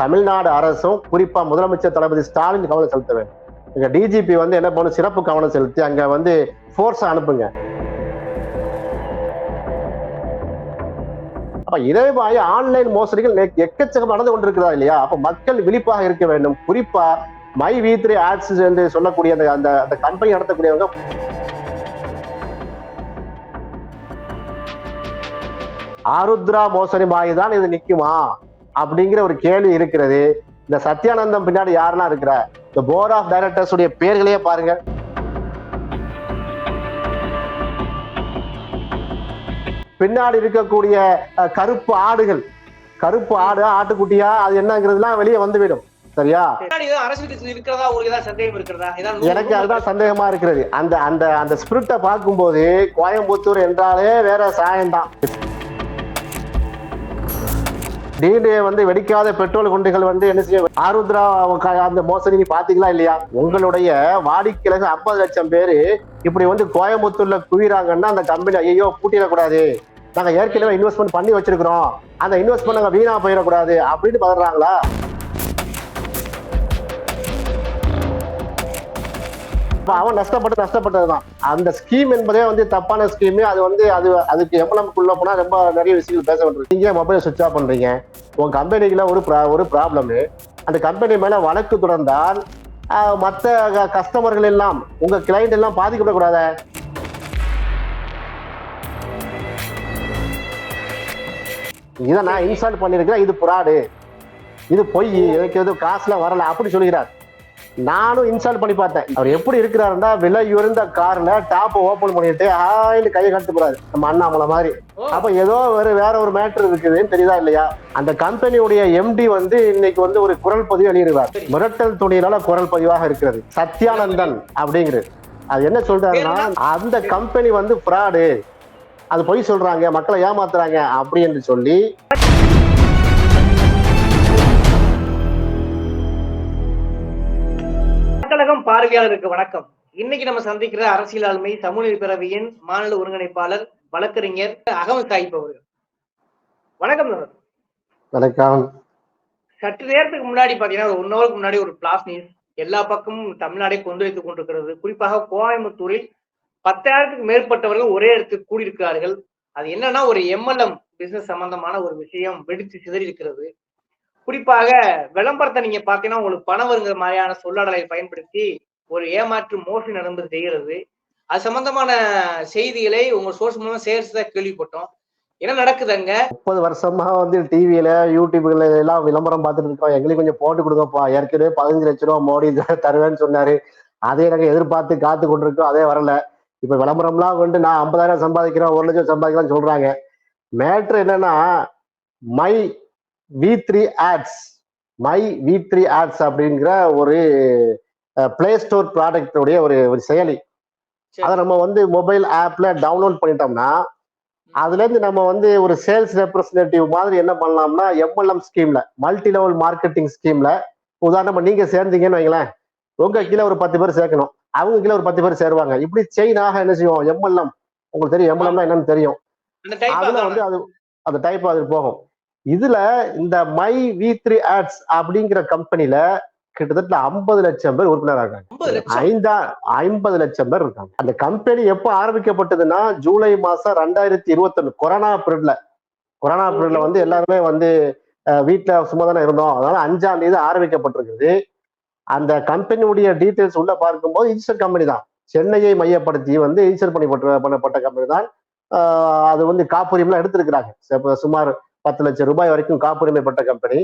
தமிழ்நாடு அரசும் குறிப்பா முதலமைச்சர் தளபதி ஸ்டாலின் கவனம் செலுத்த வேண்டும். இங்கே டிஜிபி வந்து என்ன பண்ணும் சிறப்பு கவனம் செலுத்தி அங்க வந்து ஃபோர்ஸை அனுப்புங்க. அப்போ இதே மாதிரி ஆன்லைன் மோசடிகள் எக்கச்சக்கம் நடந்து கொண்டிருக்கிறதா இல்லையா? அப்ப மக்கள் விழிப்பாக இருக்க வேண்டும். குறிப்பா மை வி த்ரீ ஆட்ஸ் என்று சொல்லக்கூடிய அந்த அந்த அந்த கம்பெனி நடத்தக்கூடியவங்க. ஆருத்ரா மோசடி மாதிரி தான் இது நிக்குமா? அப்படிங்கிற ஒரு கேள்வி இருக்கிறது. இந்த சத்யானந்தம் பின்னாடி யாரெல்லாம் இருக்கிற? இந்த போர்ட் ஆஃப் டைரக்டர்ஸ் உடைய பேர்களையே பாருங்க. பின்னாடி இருக்கக்கூடிய கருப்பு ஆடுகள். கருப்பு ஆடு ஆட்டுக்குட்டியா அது என்னங்கிறதுலாம் வெளியே வந்துவிடும். சரியா? எனக்கு அதுதான் சந்தேகமா இருக்கிறது. அந்த அந்த அந்த ஸ்பிரிட்டை பார்க்கும்போது கோயம்புத்தூர் என்றாலே வேற சாயம்தான். டிஎன்ஏ வந்து வெடிக்காத பெட்ரோல் குண்டுகள் வந்து என்ன செய்ய ஆருத்ரா அந்த மோசடி நீ பாத்தீங்களா இல்லையா? உங்களுடைய வாடிக்கையாளர்கள் ஐம்பது லட்சம் பேரு இப்படி வந்து கோயம்புத்தூர்ல குவிறாங்கன்னா அந்த கம்பெனி ஐயோ பூட்டிடக்கூடாது. நாங்க ஏற்கனவே இன்வெஸ்ட்மெண்ட் பண்ணி வச்சிருக்கிறோம். அந்த இன்வெஸ்ட்மெண்ட் நாங்க வீணா போயிடக்கூடாது அப்படின்னு பதறாங்களா? அவன் நஷ்டப்பட்டு நஷ்டப்பட்டதுதான். அந்த ஸ்கீம் என்பதே வந்து தப்பான ஸ்கீம் அது வந்து அது அதுக்கு எம்எல்எம்குள்ள போனா ரொம்ப நிறைய விஷயங்கள் பேச வேண்டியது நீங்க மொபைல் சுவிச் ஆஃப் பண்றீங்க? உங்க கம்பெனிக்குள்ள ஒரு ஒரு ப்ராப்ளம் அந்த கம்பெனி மேல வழக்கு தொடர்ந்தால் மற்ற கஸ்டமர்கள் எல்லாம் உங்க கிளைண்ட் எல்லாம் பாதிக்கப்படக்கூடாத? இதை நான் இன்ஸ்டால் பண்ணியிருக்கேன் இது புறாடு இது பொய். எனக்கு எதுவும் காசுலாம் வரல. அப்படி சொல்லுகிறார். நானும் இன்ஸ்டால் பண்ணி பார்த்தேன். அவர் எப்படி இருக்கிறாருன்னா விலை உயர்ந்த கார்ல டாப் ஓபன் பண்ணிட்டு ஆயின்னு கையை கட்டு போறாரு. நம்ம அண்ணாமலை மாதிரி. அப்ப ஏதோ ஒரு வேற ஒரு மேட்ரு இருக்குதுன்னு தெரியுதா இல்லையா? அந்த கம்பெனியுடைய எம்டி வந்து இன்னைக்கு வந்து ஒரு குரல் பதிவு வெளியிடுவார் மிரட்டல் துணியினால குரல் பதிவாக இருக்கிறது. சத்யானந்தன் அப்படிங்கிறது. அது என்ன சொல்றாருன்னா அந்த கம்பெனி வந்து ஃப்ராடு அது பொய் சொல்றாங்க மக்களை ஏமாத்துறாங்க அப்படி என்று சொல்லி மக்களகம் பார்வையாளருக்கு வணக்கம். இன்னைக்கு நம்ம சந்திக்கிற அரசியல் ஆளுமை தமிழ் பிறவியின் மாநில ஒருங்கிணைப்பாளர் வழக்கறிஞர் அகமது சாஹிப் அவர்கள். வணக்கம் வணக்கம். சற்று நேரத்துக்கு முன்னாடி பாத்தீங்கன்னா ஒரு ஒன் ஹவருக்கு முன்னாடி ஒரு பிளாஸ் நியூஸ் எல்லா பக்கமும் தமிழ்நாடை கொந்தளித்துக் கொண்டிருக்கிறது. குறிப்பாக கோயம்புத்தூரில் பத்தாயிரத்துக்கு மேற்பட்டவர்கள் ஒரே இடத்துக்கு கூடியிருக்கிறார்கள். அது என்னன்னா ஒரு எம்எல்எம் பிசினஸ் சம்பந்தமான ஒரு விஷயம் வெடித்து சிதறி இருக்கிறது குறிப்பாக விளம்பரத்தை நீங்க பாத்தீங்கன்னா உங்களுக்கு பணம் வருங்கிற மாதிரியான சொல்லாடலை பயன்படுத்தி ஒரு ஏமாற்று மோசடி நடந்து செய்கிறது. அது சம்பந்தமான செய்திகளை உங்க சோர்ஸ் மூலமா சேர்த்து தான் கேள்விப்பட்டோம். என்ன நடக்குது அங்க முப்பது வருஷமா வந்து டிவியில யூடியூப்ல எல்லாம் விளம்பரம் பார்த்துட்டு இருக்கோம். எங்களுக்கு கொஞ்சம் போட்டு கொடுங்கப்பா. ஏற்கனவே பதினஞ்சு லட்ச ரூபா மோடி தருவேன்னு சொன்னாரு. அதே நாங்கள் எதிர்பார்த்து காத்து கொண்டிருக்கோம். அதே வரல. இப்ப விளம்பரம்லாம் கொண்டு நான் ஐம்பதாயிரம் சம்பாதிக்கிறேன் ஒரு லட்சம் சம்பாதிக்கிறேன்னு சொல்றாங்க. மேட்ரு என்னன்னா my V three ads my V three ads அப்படிங்கிற ஒரு பிளே ஸ்டோர் ப்ராடக்டோடைய ஒரு ஒரு செயலி. அதை நம்ம வந்து மொபைல் ஆப்ல டவுன்லோட் பண்ணிட்டோம்னா அதுல இருந்து நம்ம வந்து ஒரு சேல்ஸ் ரெப்ரஸன்டேட்டிவ் மாதிரி என்ன பண்ணலாம்னா எம்எல்எம் ஸ்கீம்ல மல்டி லெவல் மார்க்கெட்டிங் ஸ்கீம்ல உதாரணமா நீங்க சேர்ந்தீங்கன்னு வைங்களேன். உங்க கீழே ஒரு பத்து பேர் சேர்க்கணும். அவங்க கீழே ஒரு பத்து பேர் சேருவாங்க. இப்படி செயினாக என்ன செய்வோம் எம்எல்எம் உங்களுக்கு தெரியும் எம்எல்எம்னா என்னன்னு தெரியும். அதுல வந்து அது அந்த டைப் அது போகும். இதுல இந்த மை வி த்ரீ ஆட்ஸ் அப்படிங்கிற கம்பெனில கிட்டத்தட்ட ஐம்பது லட்சம் பேர் உறுப்பினராக இருக்காங்க ஐந்தா ஐம்பது லட்சம் பேர் இருக்காங்க. அந்த கம்பெனி எப்போ ஆரம்பிக்கப்பட்டதுன்னா ஜூலை மாசம் ரெண்டாயிரத்தி இருபத்தொன்னு கொரோனா பீரியட்ல. கொரோனா பீரியட்ல வந்து எல்லாருமே வந்து வீட்ல சும்மா தானே இருந்தோம். அதனால அஞ்சாம் தேதி ஆரம்பிக்கப்பட்டிருக்குது. அந்த கம்பெனியுடைய டீடைல்ஸ் உள்ள பார்க்கும்போது ஈஸ்டர் கம்பெனி தான். சென்னையை மையப்படுத்தி வந்து ஈஸ்டர் பண்ணப்பட்ட பண்ணப்பட்ட கம்பெனி தான். அது வந்து காப்புரிமைலாம் எடுத்திருக்கிறாங்க. சுமார் பத்து லட்சம் ரூபாய் வரைக்கும் காப்புரிமை பெற்ற கம்பெனி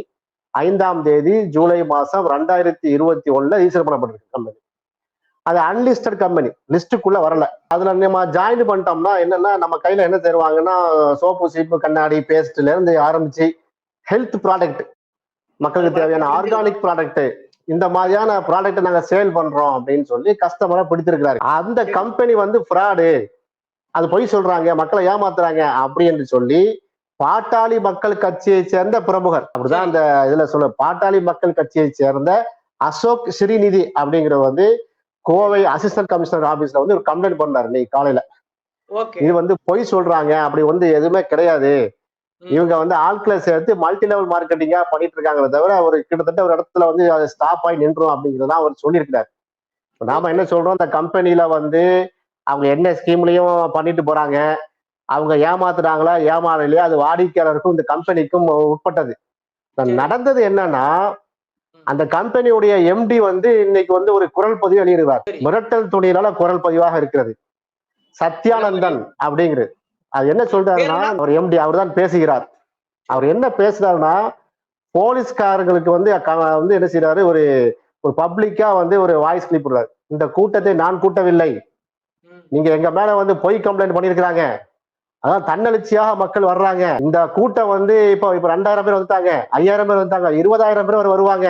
ஐந்தாம் தேதி ஜூலை மாதம் ரெண்டாயிரத்தி இருபத்தி ஒண்ணுல ஈஸ்டர் பண்ணப்பட்டிருக்கு கம்பெனி அது அன்லிஸ்டட் கம்பெனி லிஸ்ட்டுக்குள்ளே வரல. அதில் நம்ம ஜாயின் பண்ணிட்டோம்னா என்னன்னா நம்ம கையில் என்ன தருவாங்கன்னா சோப்பு சீப்பு கண்ணாடி பேஸ்ட்லேருந்து ஆரம்பித்து ஆரம்பிச்சு ஹெல்த் ப்ராடக்ட் மக்களுக்கு தேவையான ஆர்கானிக் ப்ராடக்ட் இந்த மாதிரியான ப்ராடக்ட்டை நாங்கள் சேல் பண்ணுறோம் அப்படின்னு சொல்லி கஸ்டமரை பிடித்திருக்கிறாரு. அந்த கம்பெனி வந்து ஃப்ராடு அது பொய் சொல்கிறாங்க மக்களை ஏமாத்துறாங்க அப்படி என்று சொல்லி பாட்டாளி மக்கள் கட்சியை சேர்ந்த பிரமுகர். அப்படிதான் அந்த இதுல சொல்ல பாட்டாளி மக்கள் கட்சியை சேர்ந்த அசோக் ஸ்ரீநிதி அப்படிங்கிறவர் வந்து கோவை அசிஸ்டன்ட் கமிஷனர் ஆபீஸ்ல வந்து ஒரு கம்ப்ளைண்ட் பண்ணாரு இன்னைக்கு காலையில. ஓகே. இது வந்து பொய் சொல்றாங்க. அப்படி வந்து எதுவுமே கிடையாது. இவங்க வந்து ஆட்களை சேர்த்து மல்டி லெவல் மார்க்கெட்டிங்கா பண்ணிட்டு இருக்காங்களே தவிர ஒரு கிட்டத்தட்ட ஒரு இடத்துல வந்து அது ஸ்டாப் ஆகி நின்றோம் அப்படிங்கிறத அவர் சொல்லியிருக்கிறார். நாம என்ன சொல்றோம்? இந்த கம்பெனில வந்து அவங்க என்ன ஸ்கீம்லயும் பண்ணிட்டு போறாங்க. அவங்க ஏமாத்துறாங்களா ஏமாறலையா அது வாடிக்கையாளருக்கும் இந்த கம்பெனிக்கும் உட்பட்டது. நடந்தது என்னன்னா அந்த கம்பெனியுடைய எம்டி வந்து இன்னைக்கு வந்து ஒரு குரல் பதிவு வெளியிடுவார். மிரட்டல் துணியினால குரல் பதிவாக இருக்கிறது. சத்யானந்தன் அப்படிங்கிறது. அது என்ன சொல்றாருன்னா அவர் எம்டி அவர் தான் பேசுகிறார். அவர் என்ன பேசுறாருன்னா போலீஸ்காரங்களுக்கு வந்து வந்து என்ன செய்யறாரு ஒரு ஒரு பப்ளிக்கா வந்து ஒரு வாய்ஸ் கிளிப் விடுறாரு இந்த கூட்டத்தை நான் கூட்டவில்லை. நீங்க எங்க மேல வந்து பொய் கம்ப்ளைண்ட் பண்ணிருக்கிறாங்க அதான் தன்னெழுச்சியாக மக்கள் வர்றாங்க. இந்த கூட்டம் வந்து இப்போ இப்போ ரெண்டாயிரம் பேர் வந்துட்டாங்க. ஐயாயிரம் பேர் வந்துட்டாங்க. இருபதாயிரம் பேர் வரை வருவாங்க.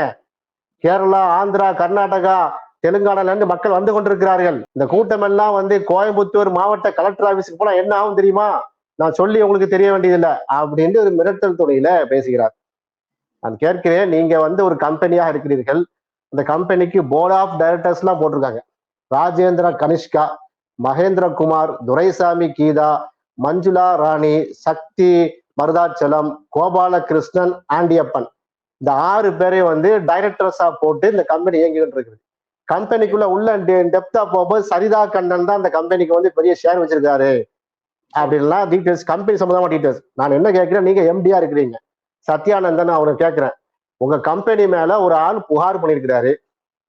கேரளா ஆந்திரா கர்நாடகா தெலுங்கானால இருந்து மக்கள் வந்து கொண்டிருக்கிறார்கள். இந்த கூட்டம் எல்லாம் வந்து கோயம்புத்தூர் மாவட்ட கலெக்டர் ஆபீஸுக்கு போனா என்ன ஆகும் தெரியுமா? நான் சொல்லி உங்களுக்கு தெரிய வேண்டியதில்லை. அப்படின்னு ஒரு மிரட்டல் துணையில பேசுகிறார். நான் கேட்கிறேன் நீங்க வந்து ஒரு கம்பெனியாக இருக்கிறீர்கள். அந்த கம்பெனிக்கு போர்ட் ஆஃப் டைரக்டர்ஸ் எல்லாம் போட்டிருக்காங்க. ராஜேந்திர கனிஷ்கா மகேந்திரகுமார் துரைசாமி கீதா மஞ்சுளா ராணி சக்தி மருதாச்சலம் கோபாலகிருஷ்ணன் ஆண்டியப்பன். இந்த ஆறு பேரையும் வந்து டைரக்டர்ஸா போட்டு இந்த கம்பெனி இயங்கிட்டு இருக்குது. கம்பெனிக்குள்ள உள்ள டெப்தா போகும்போது சரிதா கண்ணன் தான் அந்த கம்பெனிக்கு வந்து பெரிய ஷேர் வச்சிருக்காரு. அப்படின்லாம் டீட்டெயில்ஸ் கம்பெனி சம்பந்தமா டீட்டெயில்ஸ் நான் என்ன கேட்கிறேன் நீங்க எம்டியா இருக்கிறீங்க. சத்யானந்தன் அவரை கேட்கிறேன். உங்க கம்பெனி மேல ஒரு ஆள் புகார் பண்ணியிருக்கிறாரு.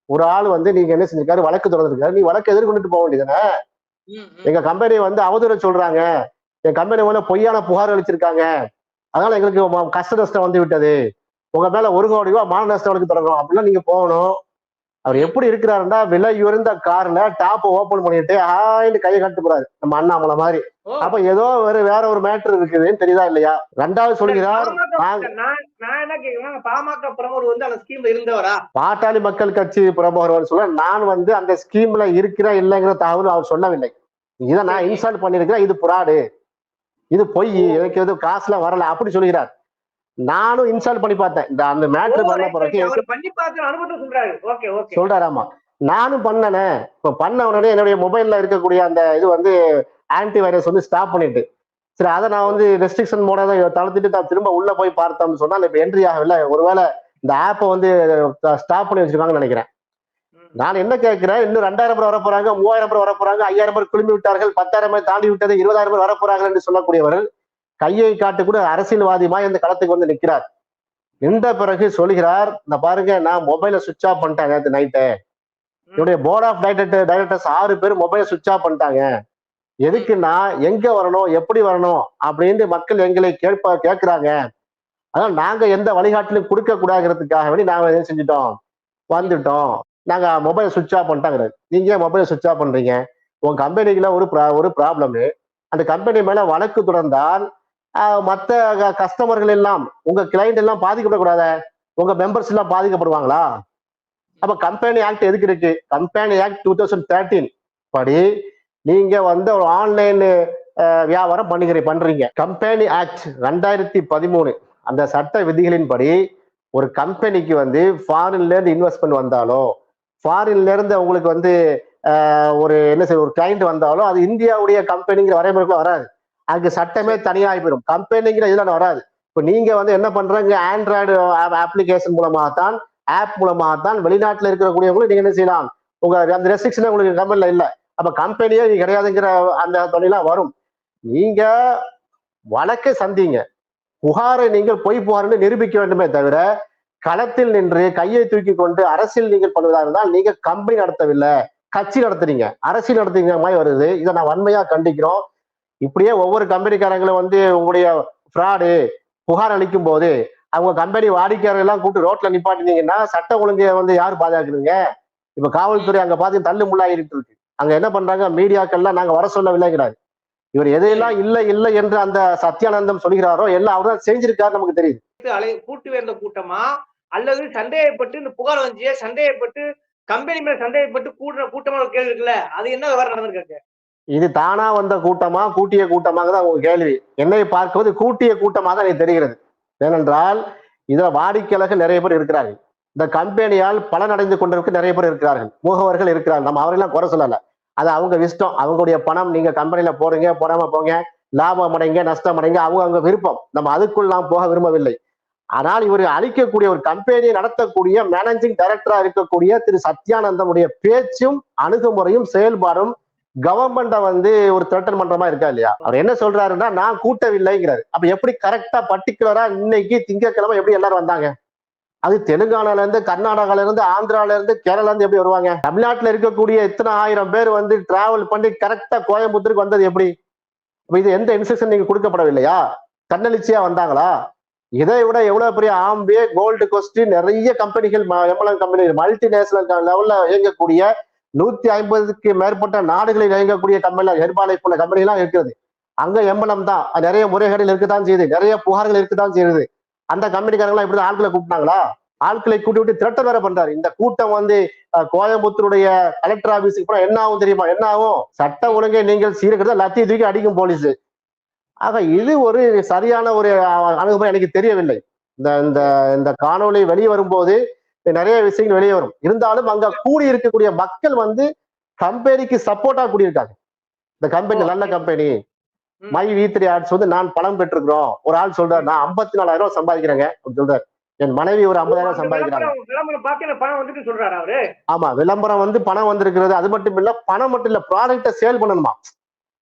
ஒரு ஆள் வந்து நீங்க என்ன செஞ்சிருக்காரு வழக்கு தொடர்ந்துருக்காரு. நீ வழக்கு எதிர்கொண்டுட்டு போக ம். எங்க கம்பெனி வந்து அவதூறு சொல்றாங்க. என் கம்பெனி மேல பொய்யான புகார் அளிச்சிருக்காங்க. அதனால எங்களுக்கு கஷ்ட நஷ்டம் வந்து விட்டது. உங்க மேல ஒரு கோடி ரூபாய் மான நஷ்டம் வழக்கு தொடங்கும். அப்படிலாம் நீங்க போகணும். அவர் எப்படி இருக்கிறாருன்னா விலை உயர்ந்த கார்ல டாப் ஓபன் பண்ணிட்டு ஆயின்னு கையை காட்டு போறாரு. நம்ம அண்ணாமலை மாதிரி. அப்ப ஏதோ வேற வேற ஒரு மேட்டர் இருக்குதுன்னு தெரியுதா இல்லையா? ரெண்டாவது சொல்கிறார் பாட்டாளி மக்கள் கட்சி பிரமுகர் சொல்ல நான் வந்து அந்த ஸ்கீம்ல இருக்கிறேன் இல்லைங்கிற தகவல் அவர் சொல்லவில்லை. இதை நான் இன்ஸ்டால் பண்ணிருக்கிறேன் இது புறாடு. இது பொய் எனக்கு எதுவும் காசுல வரல அப்படி சொல்கிறார் நானும் இன்ஸ்டால் பண்ணி பார்த்தேன். இந்த அந்த மேட்ரு பண்ண பிறகு சொல்றாரு. சொல்றாராமா நானும் பண்ணனே. இப்ப பண்ண உடனே என்னுடைய மொபைல்ல இருக்கக்கூடிய அந்த இது வந்து ஆன்டி வைரஸ் வந்து ஸ்டாப் பண்ணிட்டு. சரி அதை நான் வந்து ரெஸ்ட்ரிக்ஷன் மோட தளர்த்திட்டு நான் திரும்ப உள்ள போய் பார்த்தோம்னு சொன்னா இப்ப என்ட்ரி ஆகல ஒருவேளை இந்த ஆப்பை வந்து ஸ்டாப் பண்ணி வச்சிருக்காங்கன்னு நினைக்கிறேன். நான் என்ன கேட்கிறேன்? இன்னும் ரெண்டாயிரம் பேர் வர போறாங்க மூவாயிரம் பேர் வர போறாங்க ஐயாயிரம் பேர் குழுமி விட்டார்கள் பத்தாயிரம் பேர் தாண்டி விட்டது இருபதாயிரம் பேர் வர போறாங்க என்று சொல்லக்கூடியவர்கள் கையை காட்டு கூட அரசியல்வாதியமா இந்த களத்துக்கு வந்து நிற்கிறார். நின்ற பிறகு சொல்கிறார் இந்த பாருங்க நான் மொபைலை சுவிட்ச் ஆஃப் பண்ணிட்டேன் நேற்று நைட்டு என்னுடைய போர்ட் ஆஃப் டைரக்டர் டைரக்டர்ஸ் ஆறு பேர் மொபைலை சுவிச் ஆஃப் பண்ணிட்டாங்க. எதுக்குன்னா எங்க வரணும் எப்படி வரணும் அப்படின்னு மக்கள் எங்களை கேட்ப கேட்கிறாங்க. அதான் நாங்க எந்த வழிகாட்டிலும் கொடுக்க கூடாதுங்கிறதுக்காக வேண்டி நாங்க என்ன செஞ்சுட்டோம் வந்துட்டோம். நாங்க மொபைல் சுவிட்ச் ஆஃப் பண்ணிட்டாங்க நீங்க ஏன் மொபைலை சுவிட்ச் ஆஃப் பண்றீங்க? உங்க கம்பெனிக்குள்ள ஒரு ப்ரா- ஒரு ப்ராப்ளம் அந்த கம்பெனி மேல வழக்கு தொடர்ந்தால் மற்ற கஸ்டமர்கள் எல்லாம் உங்க கிளைண்ட் எல்லாம் பாதிக்கப்படக்கூடாத? உங்க மெம்பர்ஸ் எல்லாம் பாதிக்கப்படுவாங்களா? அப்ப கம்பெனி ஆக்ட் எதுக்கு இருக்கு? Company act two thousand thirteen படி நீங்க வந்து ஒரு ஆன்லைன் வியாபாரம் பண்ணுகிற பண்றீங்க. கம்பெனி ஆக்ட் ரெண்டாயிரத்தி பதிமூணு அந்த சட்ட விதிகளின்படி ஒரு கம்பெனிக்கு வந்து ஃபாரின்ல இருந்து இன்வெஸ்ட்மெண்ட் வந்தாலோ ஃபாரின்ல இருந்து உங்களுக்கு வந்து ஒரு என்ன சொல்ற ஒரு கிளைண்ட் வந்தாலும் அது இந்தியாவுடைய கம்பெனிங்கிற வரைமுறைக்குள்ள வராது. அதுக்கு சட்டமே தனியாகி போயிடும். கம்பெனிங்கிற இதெல்லாம் வராது. இப்போ நீங்க வந்து என்ன பண்றாங்க? ஆண்ட்ராய்டு அப்ளிகேஷன் மூலமாகத்தான் ஆப் மூலமாகத்தான் வெளிநாட்டில் இருக்கக்கூடியவங்களும் நீங்க என்ன செய்யலாம்? உங்க அந்த ரெஸ்ட்ரிக்ஷன் உங்களுக்கு கம்பெனில இல்லை. அப்ப கம்பெனியே கிடையாதுங்கிற அந்த தொழிலாம் வரும். நீங்க வழக்கை சந்திங்க. புகாரை நீங்கள் பொய் புகார்னு நிரூபிக்க வேண்டுமே தவிர களத்தில் நின்று கையை தூக்கி கொண்டு அரசியல் நீங்கள் பண்ணுவதாக இருந்தால் நீங்க கம்பெனி நடத்தவில்லை கட்சி நடத்துறீங்க அரசியல் நடத்துறீங்க மாதிரி வருது. இதை நான் வன்மையா கண்டிக்கிறோம். இப்படியே ஒவ்வொரு கம்பெனிக்காரங்களும் வந்து உங்களுடைய ஃப்ராடு புகார் அளிக்கும் போது அவங்க கம்பெனி வாடிக்கையாளர் எல்லாம் கூப்பிட்டு ரோட்ல நிப்பாட்டினீங்கன்னா சட்ட ஒழுங்கை வந்து யார் பாதுகாக்குறீங்க இப்ப காவல்துறை அங்க பாத்து தள்ளு முள்ளாயிட்டு இருக்கு. அங்க என்ன பண்றாங்க? மீடியாக்கள்லாம் நாங்க வர சொல்லவில்லைங்கிறாரு. இவர் எதையெல்லாம் இல்லை இல்லை என்று அந்த சத்யானந்தம் சொல்கிறாரோ எல்லாம் அவர் தான் செஞ்சிருக்காரு நமக்கு தெரியுது. கூட்டு வேந்த கூட்டமா அல்லது சந்தேகப்பட்டு இந்த புகார் வந்துச்சு சந்தேகப்பட்டு கம்பெனி மேல சந்தேகப்பட்டு கூடுற கூட்டமா கேள்வி இருக்குல்ல அது என்ன விவரம் நடந்திருக்காங்க இது தானா வந்த கூட்டமா கூட்டிய கூட்டமாக தான் உங்க கேள்வி. என்னை பார்க்குவது கூட்டிய கூட்டமாக தான் எனக்கு தெரிகிறது. ஏனென்றால் இதுல வாடிக்கையாளர்கள் நிறைய பேர் இருக்கிறார்கள். இந்த கம்பெனியால் பலனடைந்து கொண்டிருக்க நிறைய பேர் இருக்கிறார்கள். முகவர்கள் இருக்கிறார்கள். நம்ம அவரெல்லாம் குறை சொல்லல. அது அவங்க இஷ்டம். அவங்களுடைய பணம் நீங்க கம்பெனியில போறீங்க போடாம போங்க. லாபம் அடைங்க நஷ்டம் அடைங்க அவங்க அவங்க விருப்பம். நம்ம அதுக்குள் நாம் போக விரும்பவில்லை. ஆனால் இவர் அளிக்கக்கூடிய ஒரு கம்பெனியை நடத்தக்கூடிய மேனேஜிங் டைரக்டரா இருக்கக்கூடிய திரு சத்யானந்தமுடைய பேச்சும் அணுகுமுறையும் செயல்பாடும் கவர்மெண்ட்டை வந்து ஒரு திரட்டல் மன்றமா இருக்கா இல்லையா? அவர் என்ன சொல்றாருன்னா நான் கூட்டவில்லைங்கிறாரு. அப்ப எப்படி கரெக்டா பர்டிகுலரா இன்னைக்கு திங்கட்கிழமை எப்படி எல்லாரும் வந்தாங்க? அது தெலுங்கானால இருந்து கர்நாடகால இருந்து ஆந்திரால இருந்து கேரளா இருந்து எப்படி வருவாங்க? தமிழ்நாட்டுல இருக்கக்கூடிய இத்தனை ஆயிரம் பேர் வந்து டிராவல் பண்ணி கரெக்டா கோயம்புத்தூருக்கு வந்தது எப்படி? இது எந்த இன்ஸ்ட்ரக்ஷன் நீங்க கொடுக்கப்படவில்லையா? தன்னெழுச்சியா வந்தாங்களா? இதை விட எவ்வளவு பெரிய ஆம்பே கோல்டு கொஸ்டி நிறைய கம்பெனிகள் எம்எல்எம் கம்பெனி மல்டிநேஷனல் லெவல்ல இயங்கக்கூடிய நூத்தி ஐம்பதுக்கு மேற்பட்ட நாடுகளில் இயங்கக்கூடிய கம்பெனி ஹெர்பாலை போல கம்பெனிலாம் இருக்கிறது அங்க எம்பளம் தான். நிறைய முறைகேடுகள் இருக்குதான் செய்யுது. நிறைய புகார்கள் இருக்குதான் செய்யுது. அந்த கம்பெனிக்காரங்களாம் இப்படி ஆட்களை கூப்பிட்டாங்களா? ஆட்களை கூட்டி விட்டு திரட்ட வேற பண்றாரு. இந்த கூட்டம் வந்து கோயம்புத்தூருடைய கலெக்டர் ஆபீஸுக்கு போனா என்ன ஆகும் தெரியுமா? என்ன ஆகும்? சட்ட ஒழுங்கை நீங்கள் சீர்கிறத லத்தி தூக்கி அடிக்கும் போலீஸ் ஆக இது ஒரு சரியான ஒரு அணுகுமுறை எனக்கு தெரியவில்லை. இந்த இந்த இந்த காணொளி வெளியே வரும்போது நிறைய விஷயங்கள் வெளியே வரும். இருந்தாலும் அங்க கூடி இருக்கக்கூடிய மக்கள் வந்து கம்பெனிக்கு சப்போர்ட்டா கூடியிருக்காங்க. இந்த கம்பெனி நல்ல கம்பெனி. ம். வி த்ரீ ஆர்ட்ஸ் வந்து நான் பணம் பெற்றிருக்கிறோம். ஒரு ஆள் சொல்றாரு நான் ஐம்பத்தி நாலாயிரம் ரூபாய் சம்பாதிக்கிறேங்க சொல்றாரு. என் மனைவி ஒரு ஐம்பதாயிரம் சம்பாதிக்கிறாங்க. ஆமா விளம்பரம் வந்து பணம் வந்திருக்கிறது. அது மட்டும் இல்ல பணம் மட்டும் இல்ல ப்ராடக்ட்டை சேல் பண்ணணுமா?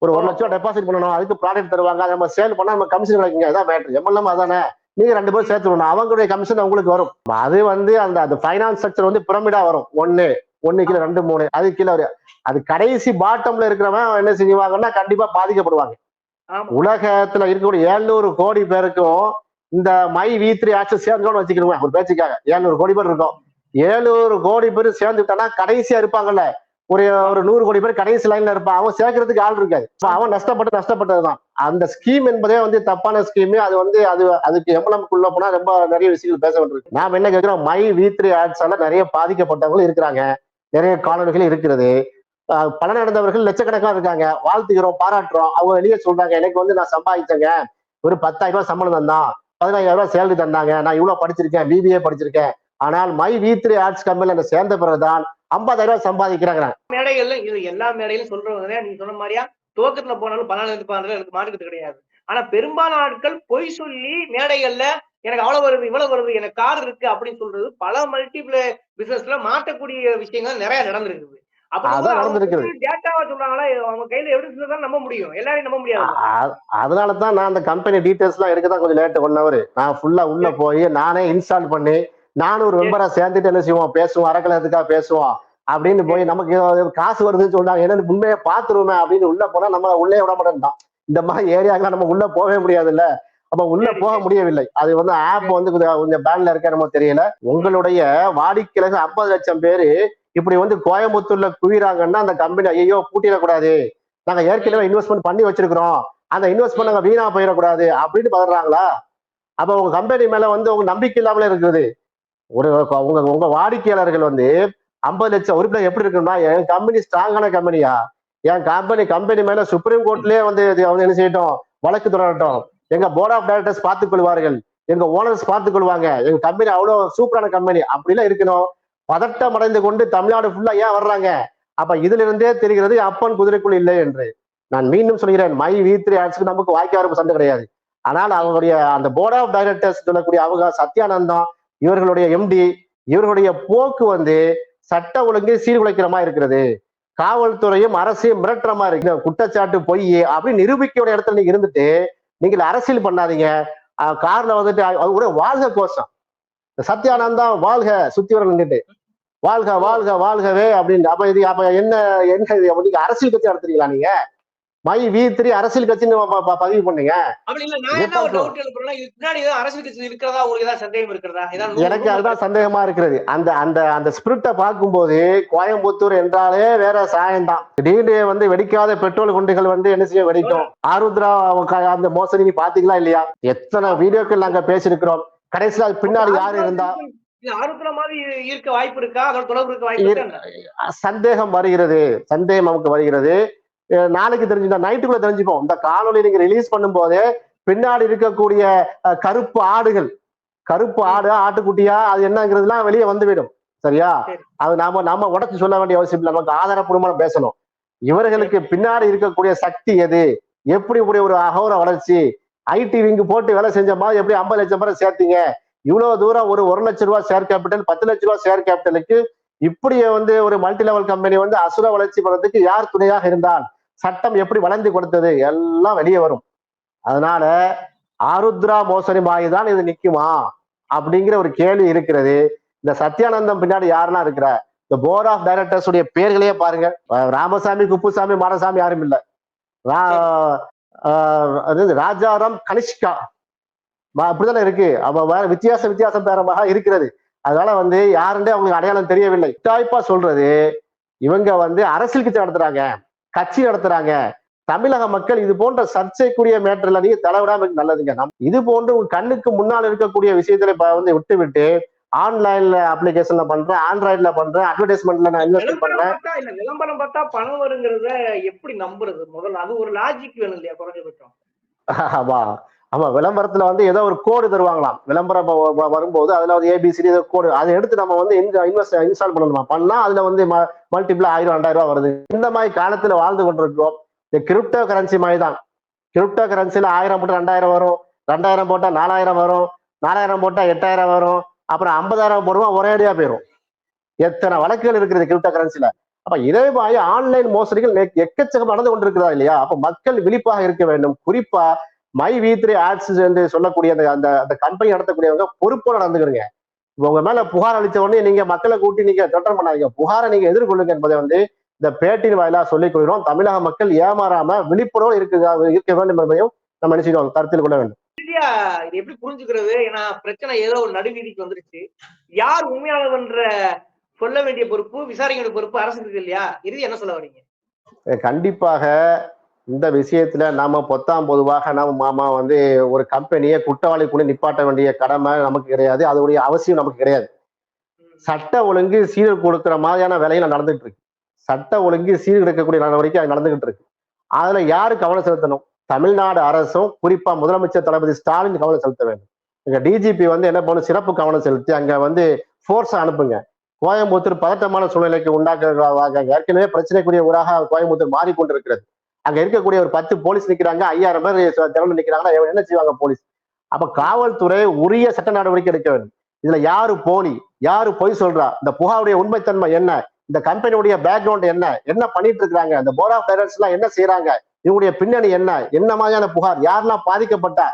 ஒரு ஒரு லட்சம் டெபாசிட் பண்ணணும் அதுக்கு ப்ராடக்ட் தருவாங்க அதை நம்ம சேல் பண்ணா நம்ம கமிஷன் கிடைக்குங்க. அதான் மேட்ரு எம்எல்எம் அதானே? நீங்க ரெண்டு பேரும் சேர்த்து விடணும். அவங்களுடைய கமிஷன் உங்களுக்கு வரும். அது வந்து அந்த அந்த ஃபைனான்ஸ் ஸ்ட்ரக்சர் வந்து பிரமிடா வரும். ஒண்ணு ஒண்ணு கீழே ரெண்டு மூணு அது கீழே ஒரு அது கடைசி பாட்டம்ல இருக்கிறவன் என்ன செய்வாங்கன்னா கண்டிப்பா பாதிக்கப்படுவாங்க. உலகத்துல இருக்கக்கூடிய 700 கோடி பேருக்கும் இந்த மை வி த்ரீ ஆக்சஸ் சேர்ந்தோம்னு வச்சுக்கிறோங்க ஒரு பேச்சுக்காக. 700 கோடி பேர் இருக்கும். 700 கோடி பேர் சேர்ந்துட்டானா கடைசியா இருப்பாங்கல்ல. ஒரு ஒரு நூறு கோடி பேர் கடைசி லைன்ல இருப்பான் அவன் சேர்க்கறதுக்கு ஆள் இருக்காது. அவன் நஷ்டப்பட்டு நஷ்டப்பட்டதுதான். அந்த ஸ்கீம் என்பதே வந்து தப்பான ஸ்கீம் அது வந்து அது அதுக்கு எம்எல்எம்குள்ள போனா ரொம்ப நிறைய விஷயங்கள் பேச வேண்டியிருக்கு. நாம என்ன கேட்கிறோம்? மை வி த்ரீ ஆட்ஸால நிறைய பாதிக்கப்பட்டவங்களும் இருக்கிறாங்க. நிறைய காணொலிகள் இருக்கிறது. அஹ் பலனடைந்தவர்கள் லட்சக்கணக்கா இருக்காங்க. வாழ்த்துக்கிறோம் பாராட்டுறோம். அவங்க வெளியே சொல்றாங்க எனக்கு வந்து நான் சம்பாதிச்சேங்க. ஒரு பத்தாயிரம் ரூபாய் சம்பளம் தந்தான். பதினாயிரம் ரூபாய் சேலரி தந்தாங்க. நான் இவ்வளவு படிச்சிருக்கேன். பிபிஏ படிச்சிருக்கேன். ஆனால் மை வி த்ரீ ஆர்ட்ஸ் கம்பெனில நான் சேர்ந்த பிறகுதான் ஐம்பதாயிரம் ரூபாய் சம்பாதிக்கிறாங்க. மேடைகள்ல இது எல்லா மேடையிலும் சொல்றவங்க நீங்க சொன்ன மாதிரியா? துவக்கத்துல போனாலும் பதினாலு இருப்பாங்க எனக்கு மாற்றுக்கிறது கிடையாது. ஆனா பெரும்பாலான ஆட்கள் பொய் சொல்லி மேடைகள்ல எனக்கு அவ்வளவு வருது இவ்வளவு வருது எனக்கு கார் இருக்கு அப்படின்னு சொல்றது பல மல்டிபிள் பிசினஸ்ல மாட்டக்கூடிய விஷயங்கள் நிறைய நடந்திருக்குது. அதான் நடந்திருக்குது. டேட்டாவா சொல்றாங்களா? அவங்க கையில எவிடன்ஸ் தான் நம்ப முடியும். எல்லாரையும் நம்ப முடியாது. அ- அதனால தான் நான் அந்த கம்பெனி டீடைல்ஸ் எல்லாம் எடுக்க தான் கொஞ்சம் லேட் ஒன் ஹவர் நான் ஃபுல்லா உள்ள போய் நானே இன்ஸ்டால் பண்ணி நானும் ஒரு மெம்பரா சேர்ந்துட்டு என்ன செய்வோம்? பேசுவோம் அறக்கலத்துக்காக பேசுவோம். அப்படின்னு போய் நமக்கு காசு வருதுன்னு சொன்னாங்க. என்னன்னு உண்மையை பாத்துருவோமே அப்படின்னு உள்ள போனா நம்ம உள்ளே விட மாட்டேன்ட்டான் இந்த மாதிரி ஏரியாக்கெல்லாம் நம்ம உள்ள போகவே முடியாதுல்ல. அப்ப உள்ள போக முடியவில்லை. அது வந்து ஆப் வந்து கொஞ்சம் பேன்ல இருக்க நம்ம தெரியல. உங்களுடைய வாடிக்கையாளர்கள் ஐம்பது லட்சம் பேரு இப்படி வந்து கோயம்புத்தூர்ல குவிறாங்கன்னா அந்த கம்பெனி ஐயோ பூட்டிடக்கூடாது. நாங்க ஏற்கனவே இன்வெஸ்ட்மெண்ட் பண்ணி வச்சிருக்கிறோம். அந்த இன்வெஸ்ட்மெண்ட் நாங்க வீணா போயிடக்கூடாது. அப்படின்னு பதறாங்களா? அப்ப உங்க கம்பெனி மேல வந்து உங்க நம்பிக்கை இல்லாமலே இருக்குது. ஒரு உங்க உங்க வாடிக்கையாளர்கள் வந்து ஐம்பது லட்சம் உறுப்பினர் எப்படி இருக்குன்னா என் கம்பெனி ஸ்ட்ராங்கான கம்பெனியா என் கம்பெனி கம்பெனி மேல சுப்ரீம் கோர்ட்லயே வந்து இது என்ன செய்யட்டும்? வழக்கு தொடரட்டும். எங்க போர்ட் ஆஃப் டைரக்டர்ஸ் பார்த்துக் கொள்வார்கள். எங்க ஓனர்ஸ் பார்த்துக் கொள்வாங்க. எங்க கம்பெனி அவ்வளவு சூப்பரான கம்பெனி அப்படிலாம் இருக்கணும். பதட்டம் அடைந்து கொண்டு தமிழ்நாடு ஃபுல்லா ஏன் வர்றாங்க? அப்ப இதுல இருந்தே தெரிகிறது அப்பன் குதிரைக்குள் இல்லை என்று. நான் மீண்டும் சொல்கிறேன் மை வி த்ரீ ஆட்ஸ்க்கு நமக்கு வாய்க்காரப்பு சண்டை கிடையாது. ஆனால் அவங்களுடைய அந்த போர்ட் ஆஃப் டைரக்டர்ஸ் சொல்லக்கூடிய அவங்க சத்யானந்தம் இவர்களுடைய எம்டி இவர்களுடைய போக்கு வந்து சட்ட ஒழுங்கை சீர்குலைக்கிற மாதிரி இருக்கிறது. காவல்துறையும் அரசையும் மிரட்டுற மாதிரி இருக்கு. குற்றச்சாட்டு பொய் அப்படின்னு நிரூபிக்க இடத்துல நீங்க இருந்துட்டு நீங்கள் அரசியல் பண்ணாதீங்க. கார்ல வந்துட்டு அவங்க கூட வாழ்க கோஷம். சத்யானந்தா வாழ்க சுத்தி வர நின்றுட்டு வாழ்க வாழ்க வாழ்கவே அப்படின்னு. அப்ப இது அப்ப என்ன என்ன நீங்க அரசியல் கட்சி நடத்துறீங்களா நீங்க? மை வி த்ரீ அரசியல் கட்சின்னு பதிவு பண்ணீங்க. எனக்கு அதுதான் சந்தேகமா இருக்கிறது. அந்த அந்த அந்த ஸ்பிரிட்டை பார்க்கும்போது கோயம்புத்தூர் என்றாலே வேற சாயம்தான் திடீர்னு வந்து வெடிக்காத பெட்ரோல் குண்டுகள் வந்து என்ன செய்ய வெடிக்கும். ஆருத்ரா அந்த மோசடி பாத்தீங்களா இல்லையா? எத்தனை வீடியோக்கள் நாங்க பேசியிருக்கிறோம். கடைசியில அது பின்னாடி யாரு இருந்தா? இல்ல ஆருத்ரா மாதிரி இருக்க வாய்ப்பு இருக்கா? அதோட தொடர்பு இருக்க வாய்ப்பு இருக்கா? சந்தேகம் வருகிறது. சந்தேகம் நமக்கு வருகிறது. நாளைக்கு தெரிஞ்சுட்டா நைட்டுக்குள்ள தெரிஞ்சுப்போம். இந்த காணொளி நீங்க ரிலீஸ் பண்ணும்போதே பின்னாடி இருக்கக்கூடிய கருப்பு ஆடுகள். கருப்பு ஆடு ஆட்டுக்குட்டியா அது என்னங்கிறதுலாம் வெளியே வந்துவிடும். சரியா? சரி. அது நாம நாம உடச்சு சொல்ல வேண்டிய அவசியம் இல்லை. நமக்கு ஆதாரப்பூர்வமா பேசணும். இவர்களுக்கு பின்னாடி இருக்கக்கூடிய சக்தி எது? எப்படி இப்படி ஒரு அகோர வளர்ச்சி? ஐடி விங்கு போட்டு வேலை செஞ்ச மாதிரி எப்படி ஐம்பது லட்சம் பேரை சேர்த்தீங்க? இவ்வளவு தூரம் ஒரு ஒரு லட்ச ரூபாய் ஷேர் கேபிட்டல் பத்து லட்ச ரூபாய் ஷேர் கேபிட்டலுக்கு இப்படி வந்து ஒரு மல்டி லெவல் கம்பெனி வந்து அசுர வளர்ச்சி பண்றதுக்கு யார் துணையாக இருந்தால்? சட்டம் எப்படி வளர்ந்து கொடுத்தது? எல்லாம் வெளியே வரும். அதனால ஆருத்ரா மோசடி மாயி தான் இது நிக்குமா? அப்படிங்கிற ஒரு கேள்வி இருக்கிறது. இந்த சத்யானந்தம் பின்னாடி யாரெல்லாம் இருக்கிற? இந்த போர்ட் ஆஃப் டைரக்டர்ஸ் உடைய பேர்களையே பாருங்க. ராமசாமி குப்புசாமி மாடசாமி யாரும் இல்லை. ரா- ராஜாராம் கனிஷ்கா. அப்படிதானே இருக்கு? அவ வேற வித்தியாச வித்தியாசம் பேரமாக இருக்கிறது. அதனால வந்து யாருன்றே அவங்களுக்கு அடையாளம் தெரியவில்லை. தாய்ப்பா சொல்றது இவங்க வந்து அரசியல் கட்சி நடத்துறாங்க. கட்சி நடத்துறாங்க. தமிழக மக்கள் இது போன்ற சர்ச்சைக்குரிய மேட்டர்ல நீங்க தலைவிடாம நல்லதுங்க. நம் இது போன்று உங்க கண்ணுக்கு முன்னால் இருக்கக்கூடிய விஷயத்துல வந்து விட்டு விட்டு ஆன்லைன்ல அப்ளிகேஷன்ல பண்றேன் ஆண்ட்ராய்ட்ல பண்றேன் அட்வர்டைஸ்மெண்ட்ல நான் இன்வெஸ்ட் பண்றேன். விளம்பரம் பார்த்தா பணம் வருங்கிறத எப்படி நம்புறது? முதல்ல அது ஒரு லாஜிக் வேணும் இல்லையா? குறைஞ்சபட்சம். ஆமா. ஆமா விளம்பரத்துல வந்து ஏதோ ஒரு கோடு தருவாங்களாம். விளம்பரம் வரும்போது அதுல வந்து ஏபிசிடி ஏதோ கோடு அதை எடுத்து நம்ம வந்து இன்வெஸ்ட் இன்ஸ்டால் பண்ணணுமா? பண்ணா அதுல வந்து மல்டிபிள் ஆயிரம் ரெண்டாயிரம் ரூபாய் வருது. இந்த மாதிரி காலத்துல வாழ்ந்து கொண்டிருக்கோம் இந்த கிரிப்டோ கரன்சி மாதிரி தான். கிரிப்டோ கரன்சில ஆயிரம் போட்டு ரெண்டாயிரம் வரும். ரெண்டாயிரம் போட்டா நாலாயிரம் வரும். நாலாயிரம் போட்டா எட்டாயிரம் வரும். அப்புறம் ஐம்பதாயிரம் போடுவோம் ஒரேடியா போயிடும் எத்தனை வழக்குகள் இருக்கிறது கிரிப்டோ கரன்சில அப்ப இதே மாதிரி ஆன்லைன் மோசடிகள் எக்- எக்கச்சக்கம் நடந்து கொண்டிருக்கிறதா இல்லையா? அப்ப மக்கள் விழிப்பாக இருக்க வேண்டும். குறிப்பா மை வி த்ரீ ஆட்ஸ் என்று சொல்லக்கூடிய அந்த அந்த அந்த கம்பெனி நடத்தக்கூடியவங்க பொறுப்போட நடந்துக்கிறீங்க. இப்ப உங்க மேல புகார் அளித்த உடனே நீங்க மக்களை கூட்டி நீங்க தொட்டம் பண்ணாதீங்க. புகாரை நீங்க எதிர்கொள்ளுங்க என்பதை வந்து இந்த பேட்டின் வாயிலா சொல்லிக் கொள்கிறோம். தமிழக மக்கள் ஏமாறாம விழிப்புணர்வு இருக்க இருக்க வேண்டும் என்பதையும் நம்ம நினைச்சுக்கிறோம் கருத்தில் கொள்ள வேண்டும். இந்தியா இது எப்படி புரிஞ்சுக்கிறது? ஏன்னா பிரச்சனை ஏதோ ஒரு நடுவீதிக்கு வந்துருச்சு. யார் உண்மையாளர்ன்ற சொல்ல வேண்டிய பொறுப்பு விசாரிக்க வேண்டிய பொறுப்பு அரசுக்கு இருக்கு இல்லையா? இறுதி என்ன சொல்ல வரீங்க? கண்டிப்பாக இந்த விஷயத்துல நாம பொத்தாம் பொதுவாக நாம மாமா வந்து ஒரு கம்பெனியை குற்றவாளி கூட நிப்பாட்ட வேண்டிய கடமை நமக்கு கிடையாது. அதோடைய அவசியம் நமக்கு கிடையாது. சட்ட ஒழுங்கு சீர் கொடுக்கிற மாதிரியான வேலையில நடந்துகிட்டு இருக்கு. சட்ட ஒழுங்கு சீர் எடுக்கக்கூடிய நடவடிக்கை அது நடந்துகிட்டு இருக்கு. அதுல யாரு கவனம் செலுத்தணும்? தமிழ்நாடு அரசும் குறிப்பா முதலமைச்சர் தளபதி ஸ்டாலின் கவனம் செலுத்த வேண்டும். இங்க டிஜிபி வந்து என்ன பண்ணும் சிறப்பு கவனம் செலுத்தி அங்க வந்து ஃபோர்ஸ் அனுப்புங்க. கோயம்புத்தூர் பதட்டமான சூழ்நிலைக்கு உண்டாக்குறதாக ஏற்கனவே பிரச்சனைக்குரிய ஊராக கோயம்புத்தூர் மாறிக்கொண்டிருக்கிறது. அங்க இருக்கக்கூடிய ஒரு பத்து போலீஸ் நிக்கிறாங்க ஐயாயிரம் பேர் திறந்து நிக்கிறாங்கன்னா என்ன செய்வாங்க போலீஸ்? அப்ப காவல்துறை உரிய சட்ட நடவடிக்கை எடுக்க வேண்டும். இதுல யாரு போலி? யாரு பொய் சொல்றா? இந்த புகாருடைய உண்மைத்தன்மை என்ன? இந்த கம்பெனியுடைய பேக்ரவுண்ட் என்ன? என்ன பண்ணிட்டு இருக்காங்க இந்த போர்ட் ஆஃப் டைரக்டர்ஸ் எல்லாம் என்ன செய்யறாங்க இவங்களுடைய பின்னணி என்ன? என்ன மாதிரியான புகார்? யாரெல்லாம் பாதிக்கப்பட்டா?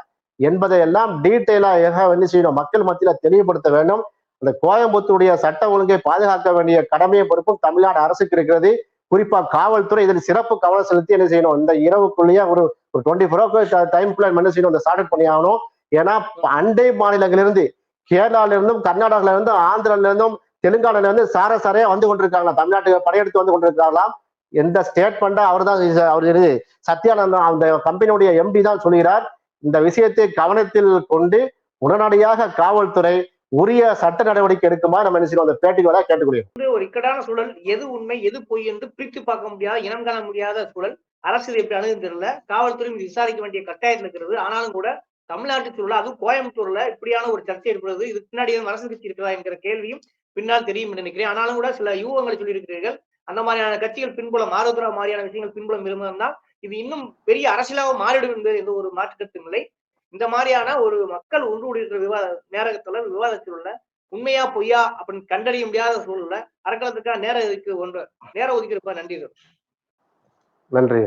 என்பதை எல்லாம் டீட்டெயிலா என்ன செய்யணும்? மக்கள் மத்தியில தெளிவுபடுத்த வேண்டும். அந்த கோயம்புத்தூருடைய சட்ட ஒழுங்கை பாதுகாக்க வேண்டிய கடமையை பொறுப்பும் தமிழ்நாடு அரசுக்கு இருக்கிறது. குறிப்பா காவல்துறை இதில் சிறப்பு கவனம் செலுத்தி என்ன செய்யணும்? இந்த இரவுக்குள்ளேயே ஒரு ஒரு twenty four hour time plan என்ன செய்யணும். அந்த ஸ்டார்ட் பண்ணி ஆகணும். ஏன்னா அண்டை மாநிலங்களிலிருந்து கேரளால இருந்தும் கர்நாடகால இருந்தும் ஆந்திரால இருந்தும் தெலுங்கானால இருந்து சார சாரையா வந்து கொண்டிருக்காங்களா தமிழ்நாட்டுக்கு படையெடுத்து வந்து கொண்டிருக்காங்களாம் எந்த ஸ்டேட்மெண்டா அவர் தான் அவர் சத்யானந்தம் அந்த கம்பெனியுடைய எம்டி தான் சொல்கிறார். இந்த விஷயத்தை கவனத்தில் கொண்டு உடனடியாக காவல்துறை உரிய சட்ட நடவடிக்கை எடுக்குமா? நம்ம என்ன செய்யணும்? அந்த பேட்டிக்கு வர ஒரு இக்கட்டான சூழல் எது உண்மை எது பொய் என்று பிரித்து பார்க்க முடியாத இனம் காண முடியாத சூழல். அரசு இதை எப்படி அணுகுன்னு தெரியல. காவல்துறை விசாரிக்க வேண்டிய கட்டாயத்தில் இருக்கிறது ஆனாலும் கூட தமிழ்நாட்டு சூழல் அதுவும் கோயம்புத்தூர்ல இப்படியான ஒரு சர்ச்சை ஏற்படுது. இதுக்கு பின்னாடி அரசு கட்சி இருக்கிறதா என்கிற கேள்வியும் பின்னால் தெரியும் என்று நினைக்கிறேன். ஆனாலும் கூட சில யூகங்களை சொல்லியிருக்கிறீர்கள். அந்த மாதிரியான கட்சிகள் பின்புலம் ஆரோக்கிய மாதிரியான விஷயங்கள் பின்புலம் இருந்திருந்தால் இது இன்னும் பெரிய அரசியலாக மாறிடும் என்பது எந்த ஒரு மாற்றுக்கத்தும் இல்லை. இந்த மாதிரியான ஒரு மக்கள் ஒன்று கூடியிருக்கிற விவாத நேரத்துல விவாதத்தில் உள்ள உண்மையா பொய்யா அப்படின்னு கண்டறிய முடியாத சூழல்ல அறக்கலத்துக்காக நேரம் இருக்கு ஒன்று நேரம் ஒதுக்கியிருப்பா நன்றி நன்றி.